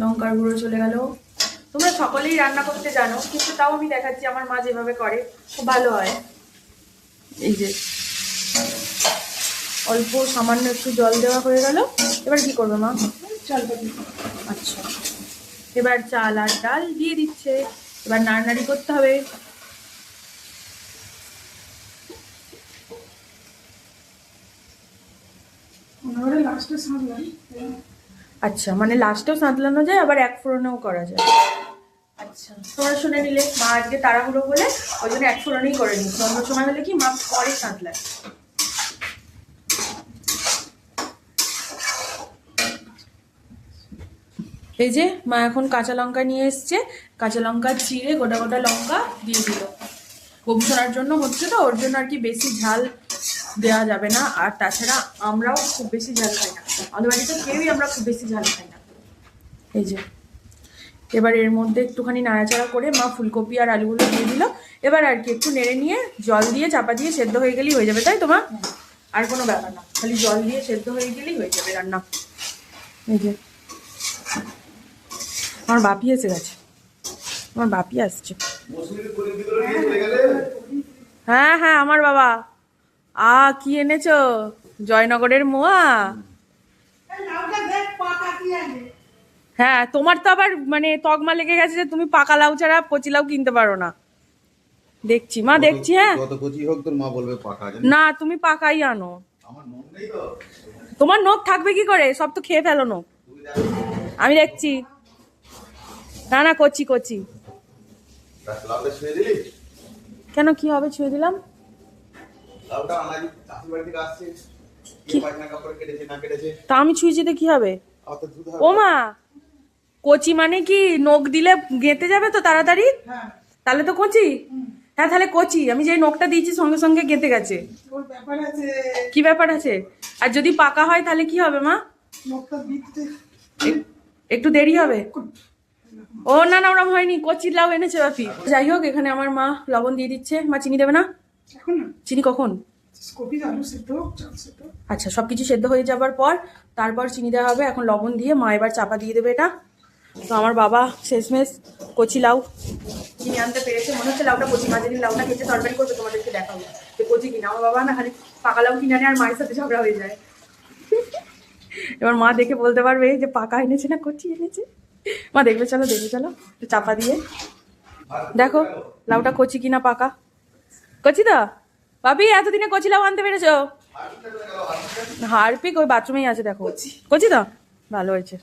লঙ্কার গুঁড়ো চলে গেল। তোমরা সকলেই রান্না করতে জানো কিন্তু তাও আমি দেখাচ্ছি আমার মা যেভাবে করে খুব ভালো হয়। এই যে অল্প সামান্য একটু জল দেওয়া হয়ে গেল। এবার কি করবে মা? দিই আচ্ছা। এবার চাল আর ডাল দিয়ে দিচ্ছে। এবার নাড়ানাড়ি করতে হবে। লাস্টে সামলাই আচ্ছা মানে লাস্টেও সাঁতলানো যায় আবার এক ফোড়নেও করা যায়। আচ্ছা তোমরা শুনে নিলে মা আজকে তাড়াহুড়ো বলে ওই জন্য এক ফোড়নেই করে নিচ্ছে অন্য সময় হলে কি মা পরে সাঁতলায়? এই যে মা এখন কাঁচা লঙ্কা নিয়ে এসছে। কাঁচা লঙ্কা চিড়ে গোটা গোটা লঙ্কা দিয়ে দিল। গবেষণার জন্য হচ্ছে তো ওর জন্য আর কি বেশি ঝাল দেওয়া যাবে না। আর তাছাড়া আমরাও খুব বেশি ঝাল খাই না। আমাদের বাড়িতে কেউই আমরা খুব বেশি ঝাল খাই না। এই যে। এবার এর মধ্যে একটুখানি নাড়াচাড়া করে মা ফুলকপি আর আলুগুলো দিয়ে দিল। এবার আর কি একটু নেড়ে নিয়ে জল দিয়ে চাপা দিয়ে সেদ্ধ হয়ে গেলেই হয়ে যাবে তাই তো মা? আর কোনো ব্যাপার না। খালি জল দিয়ে সেদ্ধ হয়ে গেলেই হয়ে যাবে রান্না। এই যে। আমার বাপি এসে গেছে। আমার বাপি আসছে। হ্যাঁ হ্যাঁ আমার বাবা। আ কি এনেছো? জয়নগরের মোয়া? হ্যাঁ তোমার তো আবার মানে তকমা লেগে গেছে যে তুমি পাকা লাউ ছাড়া কচি লাউ কিনতে পারো না। দেখছি মা দেখছি হ্যাঁ। হোক তোর মা বলবে পাকা না তুমি পাকাই আনো। আমার নেই তো। তোমার নখ থাকবে কি করে? সব তো খেয়ে ফেলো নখ। আমি দেখছি। না না কচি কচি। কেন কি হবে ছুঁয়ে দিলাম? লাউটা আমাদের চাষি বাড়ি থেকে আসছে। কি? পায়খানা কাপড় কেটেছে না কেটেছে? তা আমি ছুঁয়েছি তো কি হবে? ও মা কচি মানে কি নখ দিলে গেঁতে যাবে তো তাড়াতাড়ি? হ্যাঁ। তাহলে তো কচি? হ্যাঁ তাহলে কচি। আমি যে নখটা দিয়েছি সঙ্গে সঙ্গে গেঁতে গেছে। ওর ব্যাপার আছে। কি ব্যাপার আছে? আর যদি পাকা হয় তাহলে কি হবে মা? একটু দেরি হবে? ও না না ওরম হয়নি। কচি লাউ এনেছে বাপি। যাই হোক এখানে আমার মা লবণ দিয়ে দিচ্ছে। মা চিনি দেবে না? এখন না। চিনি কখন? কপি আলু সেদ্ধ চাল সেদ্ধ আচ্ছা সব কিছু সেদ্ধ হয়ে যাবার পর তারপর চিনি দেওয়া হবে। এখন লবণ দিয়ে মা এবার চাপা দিয়ে দেবে এটা। তো আমার বাবা শেষমেশ কচি লাউ কিনে আনতে পেরেছে। মনে হচ্ছে লাউটা কচি মা যেদিন লাউটা খেতে তরকারি করবে তোমাদেরকে দেখাবো। যে কচি কিনা। আমার বাবা না খালি পাকা লাউ কিনে আনে আর মায়ের সাথে ঝগড়া হয়ে যায়। এবার মা দেখে বলতে পারবে যে পাকা এনেছে না কচি এনেছে। মা দেখবে চলো দেখবে চলো। চাপা দিয়ে। দেখো লাউটা কচি কিনা পাকা। কচি তো? ভাবি এতদিনে কচিলাও আনতে পেরেছ? হারপিক ওই বাথরুমেই আছে দেখো। কচি তো? ভালো হয়েছে।